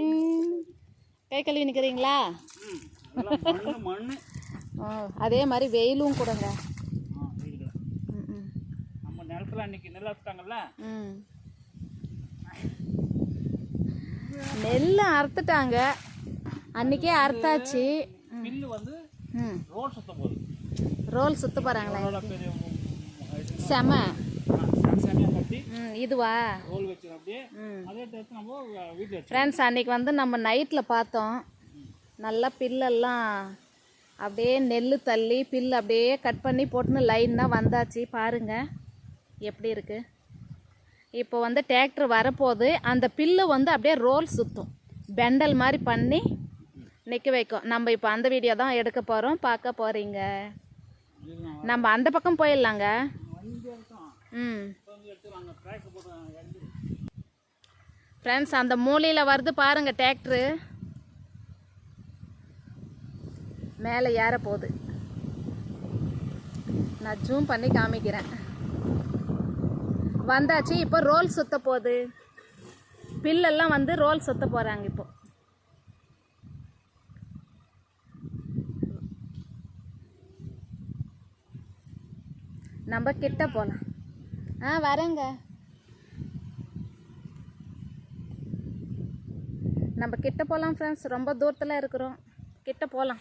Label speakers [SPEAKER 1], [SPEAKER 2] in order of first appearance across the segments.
[SPEAKER 1] ம். கை கழுவி நிற்கிறீங்களா அதே மாதிரி வெயிலும் கூடங்க.
[SPEAKER 2] நம்ம நிலத்துல அன்னைக்கு நெல் அறுத்தாங்கல்ல
[SPEAKER 1] நெல் அறுத்துட்டாங்க. அன்னைக்கே அறுத்தாச்சு.
[SPEAKER 2] பில்லு வந்து ரோல் சுத்தம் போகுது.
[SPEAKER 1] ரோல் சுத்த போகிறாங்களே செம. இதுவா? ஃப்ரெண்ட்ஸ் அன்னைக்கு வந்து நம்ம நைட்டில் பார்த்தோம். நல்லா பில்லெல்லாம் அப்படியே நெல் தள்ளி பில் அப்படியே கட் பண்ணி போட்டுன்னு லைன் தான் வந்தாச்சு. பாருங்க எப்படி இருக்கு? இப்போ வந்து டிராக்டர் வரப்போகுது. அந்த பில்லு வந்து அப்படியே ரோல் சுற்றும் பெண்டல் மாதிரி பண்ணி நிற்க வைக்கும். நம்ம இப்போ அந்த வீடியோ தான் எடுக்க போகிறோம் பார்க்க போகிறீங்க நம்ம அந்த பக்கம் போயிடலாங்க. ம். ஃப்ரெண்ட்ஸ் அந்த மூலையில் வருது பாருங்கள் டிராக்டரு மேலே ஏற போகுது. நான் ஜூம் பண்ணி காமிக்கிறேன். வந்தாச்சு இப்போ ரோல் சுத்த போகுது. பில்லெல்லாம் வந்து ரோல் சுத்த போகிறாங்க இப்போ. நம்ம கிட்ட போகலாம் ஆ வரேங்க. நம்ம கிட்ட போகலாம் ஃப்ரெண்ட்ஸ் ரொம்ப தூரத்தில் இருக்கிறோம். கிட்ட போகலாம்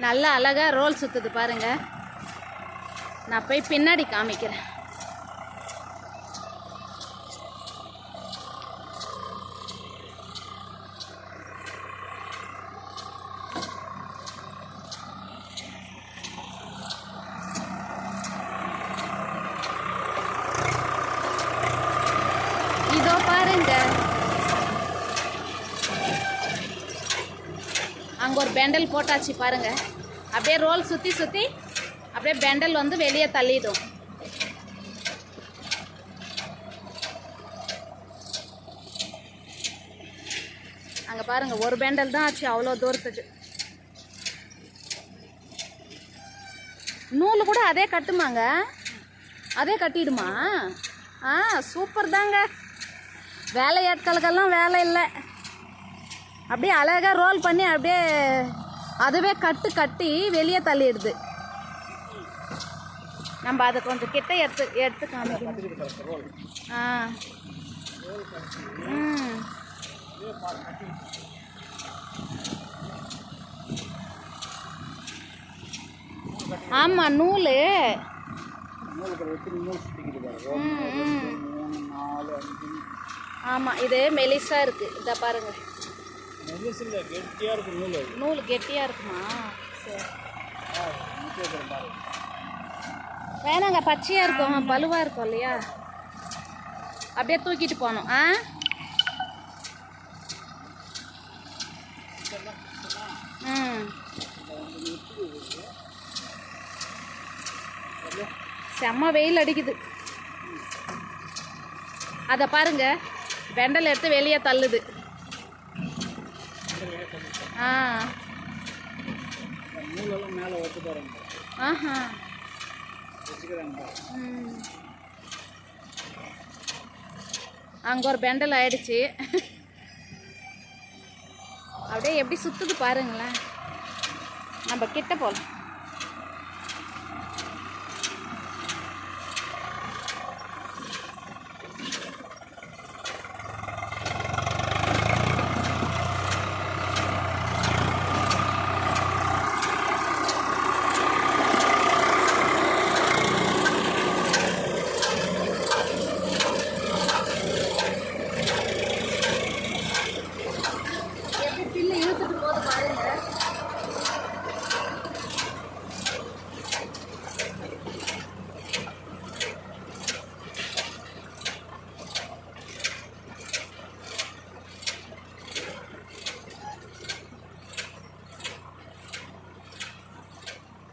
[SPEAKER 1] நல்லா அழகாக ரோல் சுற்றுது பாருங்கள் நான் போய் பின்னாடி காமிக்கிறேன் இதோ பாருங்க அங்கே ஒரு பெண்டல் போட்டாச்சு பாருங்க. அப்படியே ரோல் சுற்றி சுற்றி அப்படியே பெண்டல் வந்து வெளியே தள்ளிடும். அங்கே பாருங்க ஒரு பெண்டல் தான் ஆச்சு அவ்வளோ தூரத்துக்கு. நூல் கூட அதே கட்டுமாங்க? அதே கட்டிடுமா? ஆ சூப்பர் தாங்க. வேலையாட்களுக்கெல்லாம் வேலை இல்லை. அப்படியே அழகாக ரோல் பண்ணி அப்படியே அதுவே கட்டு கட்டி வெளியே தள்ளிடுது. நம்ம அதை கொஞ்சம் கிட்ட எடுத்து எடுத்து காமிக்கணும். ஆ. ம். ஆமாம் நூல். ஆமாம் இது மெலிசா இருக்குது இதை
[SPEAKER 2] பாருங்கள் கெட்டியாக இருக்கும் நூல்
[SPEAKER 1] நூல் கெட்டியாக இருக்குமா? சரி. வேணாங்க பச்சையாக இருக்கும் பழுவாக இருக்கும் இல்லையா? அப்படியே தூக்கிட்டு போகணும். ஆ? செம்ம வெயில் அடிக்குது. அதை பாருங்க வெண்டல் எடுத்து வெளியே தள்ளுது. ஆ.
[SPEAKER 2] நூலெல்லாம் மேலே வச்சு பாருங்க
[SPEAKER 1] ஆஹா.
[SPEAKER 2] வச்சுக்கிறாங்க.
[SPEAKER 1] அங்க ஒரு பெண்டல் ஆயிடுச்சு. அப்படியே எப்படி சுத்துது பாருங்களேன். நம்ம கிட்ட போகலாம்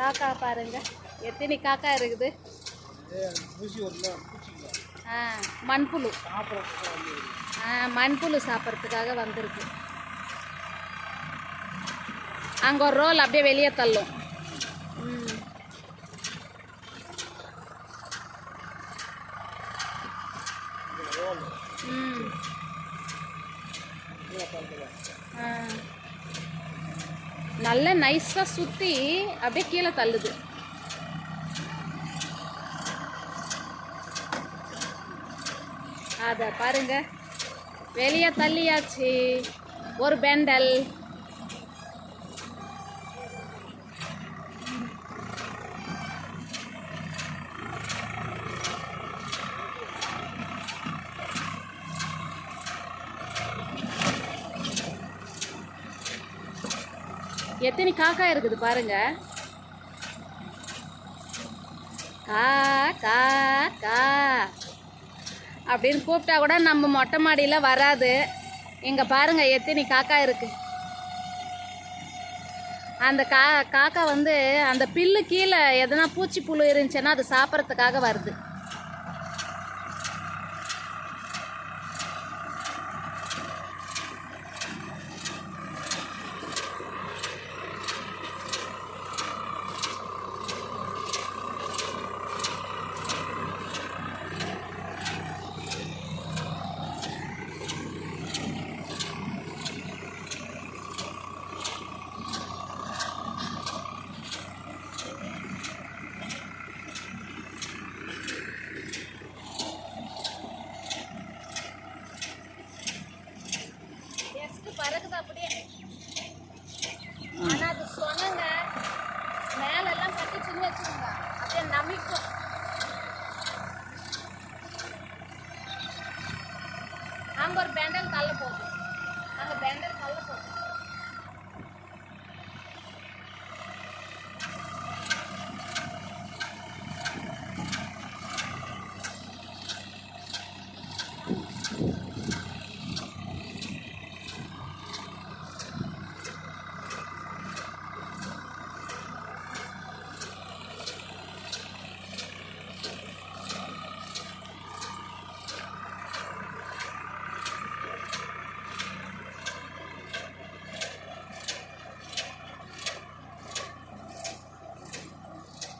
[SPEAKER 1] காக்கா பாருங்க. எத்தனை காக்கா இருக்குது? ஆ மண்புழு. ஆ மண்புழு சாப்பிட்றதுக்காக வந்திருக்கு. அங்கே ஒரு ரோல் அப்படியே வெளியே தள்ளும். ம். ம். ஆ. நல்ல நைஸாக சுற்றி அப்படியே கீழே தள்ளுது. அதை பாருங்க. வெளியே தள்ளியாச்சு. ஒரு பெண்டல் எத்தனை காக்கா இருக்குது பாருங்க. கா கா கா அப்படின்னு கூப்பிட்டா கூட நம்ம மொட்டை மாடியில் வராது. இங்கே பாருங்க எத்தனை காக்கா இருக்கு. அந்த கா காக்கா வந்து அந்த பில்லு கீழே எதனா பூச்சி புழு இருந்துச்சுன்னா அது சாப்பிட்றதுக்காக வருது. அப்படியே நமிக்கும் அங்கே ஒரு பெண்டல் தள்ள போகுது அங்கே பெண்டல் தள்ள போகுது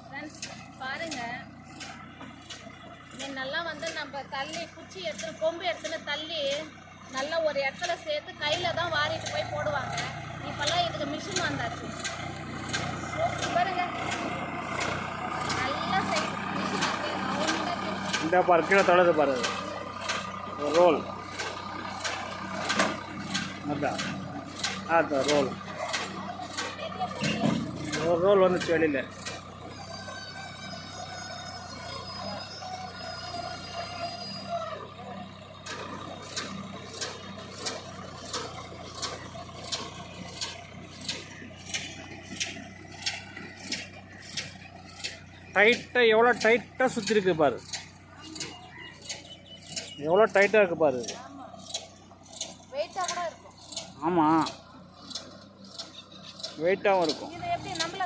[SPEAKER 1] ஃப்ரெண்ட்ஸ் பாருங்க முன்னெல்லாம் வந்து நம்ம தள்ளி குச்சி எடுத்துன்னு கொம்பு எடுத்துன்னு தள்ளி நல்லா ஒரு இடத்துல சேர்த்து கையில் தான் வாரிட்டு போய் போடுவாங்க. இப்போல்லாம் இதுக்கு மிஷின் வந்தாச்சு. பாருங்க நல்லா செய்யும்
[SPEAKER 2] இந்த பாரு கீழே தொடது பாரு. ஒரு ரோல் அதான். அதுதான் ரோல் ஒரு ரோல் வந்துச்சு வெளியில். டைட்டாக எவ்வளோ டைட்டாக சுற்றிருக்கு பாரு. எவ்வளோ டைட்டாக இருக்கு பாரு ஆமாம் வெயிட்டாகவும் இருக்கும்.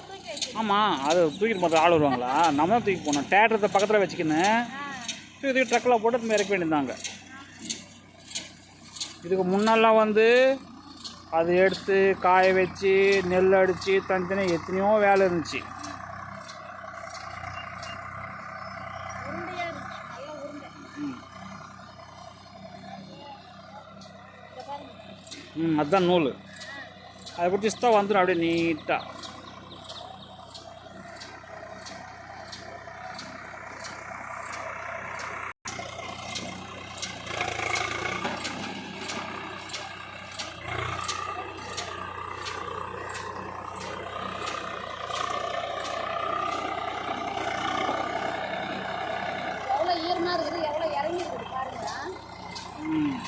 [SPEAKER 1] தூக்கி
[SPEAKER 2] ஆமாம் அது தூக்கிட்டு போகிற ஆள் வருவாங்களா? நம்ம தூக்கி போகணும். தேட்டரத்தை பக்கத்தில் வச்சுக்கின்னு தூக்கி ட்ரக்கில் போட்டு திரும்ப இறக்க வேண்டியதாங்க இதுக்கு முன்னெல்லாம் வந்து அது எடுத்து காய வச்சு நெல் அடித்து தனித்தனியாக எத்தனையோ வேலை இருந்துச்சு. ம். அதுதான் நூல். அதை பிடிச்சி தான் வந்துடும் அப்படியே நீட்டாக
[SPEAKER 1] எவ்வளோ ஈரமாக இருக்குது எவ்வளோ இறங்கி இருக்குது பாருங்க
[SPEAKER 2] ம்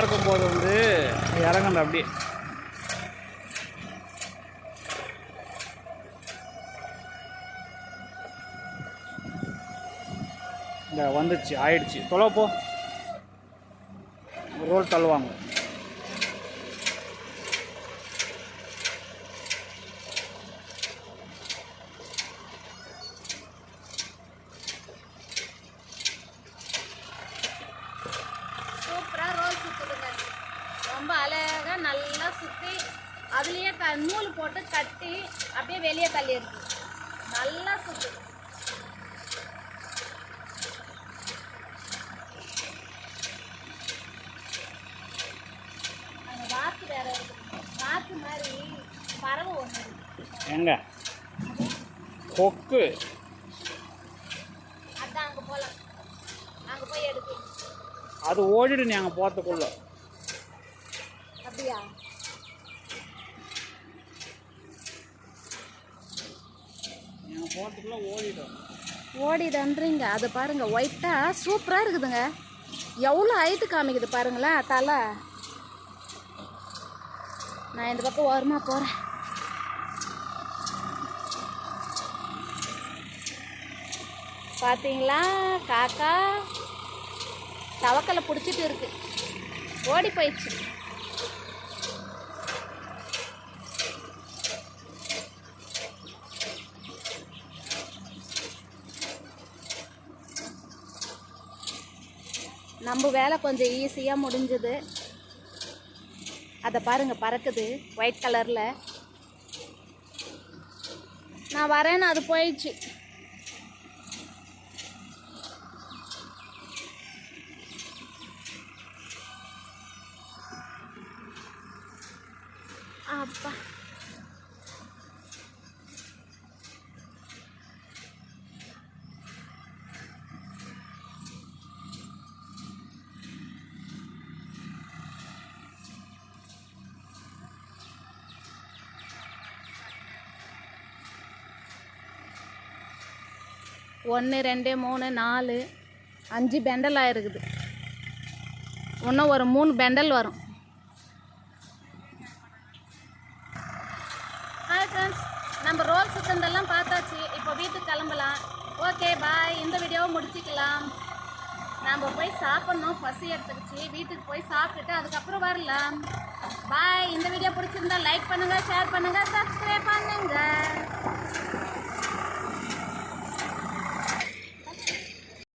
[SPEAKER 2] அது இருக்கும்போது வந்து இறங்கணும் அப்படியே. இந்த வந்துச்சு ஆயிடுச்சு. தொலைப்போ ரோல் தள்ளுவாங்க
[SPEAKER 1] சூப்பராக ரோல் சுற்றுதுங்க ரொம்ப அழகாக நல்லா சுற்றி அதுலேயே க நூல் போட்டு கட்டி அப்படியே வெளியே தள்ளிடுது. நல்லா சுற்றுது அங்கே வாத்து வேற இருக்குது வாத்து மாதிரி பறவை ஒன்று
[SPEAKER 2] எங்க கொக்கு.
[SPEAKER 1] அதான் அங்கே போகலாம் அங்கே போய் எடுக்கு
[SPEAKER 2] அது ஓடிடு நீ அங்கே போகிறதுக்குள்ள
[SPEAKER 1] அப்படியா
[SPEAKER 2] நீங்கள் போகிறதுக்குள்ள ஓடிடும்.
[SPEAKER 1] ஓடிதன்றீங்க அது பாருங்க ஒயிட்டா சூப்பராக இருக்குதுங்க. எவ்வளோ ஹைட்டு காமிக்குது பாருங்களேன் தலை. நான் இந்த பக்கம் ஓரமாக போகிறேன் பார்த்தீங்களா காக்கா? தவக்கலை பிடிச்சிட்டு இருக்கு. ஓடி போயிடுச்சு. நம்ம வேலை கொஞ்சம் ஈஸியாக முடிஞ்சுது. அதை பாருங்கள் பறக்குது ஒயிட் கலரில் நான் வரேன்னு அது போயிடுச்சு. ஒன்று ரெண்டு மூணு நாலு அஞ்சு பெண்டலாக இருக்குது இன்னும் ஒரு மூணு பெண்டல் வரும். ஹாய் ஃப்ரெண்ட்ஸ் நம்ம ரோல் சுத்தந்தெல்லாம் பார்த்தாச்சு. இப்போ வீட்டுக்கு கிளம்பலாம். ஓகே பாய் இந்த வீடியோவை முடிச்சுக்கலாம். நாம் போய் சாப்பிட்ணும். பசி எடுத்துக்கிச்சு வீட்டுக்கு போய் சாப்பிட்டுட்டு அதுக்கப்புறம் வரலாம். பாய் இந்த வீடியோ பிடிச்சிருந்தா லைக் பண்ணுங்கள் ஷேர் பண்ணுங்கள் சப்ஸ்கிரைப் பண்ணுங்கள்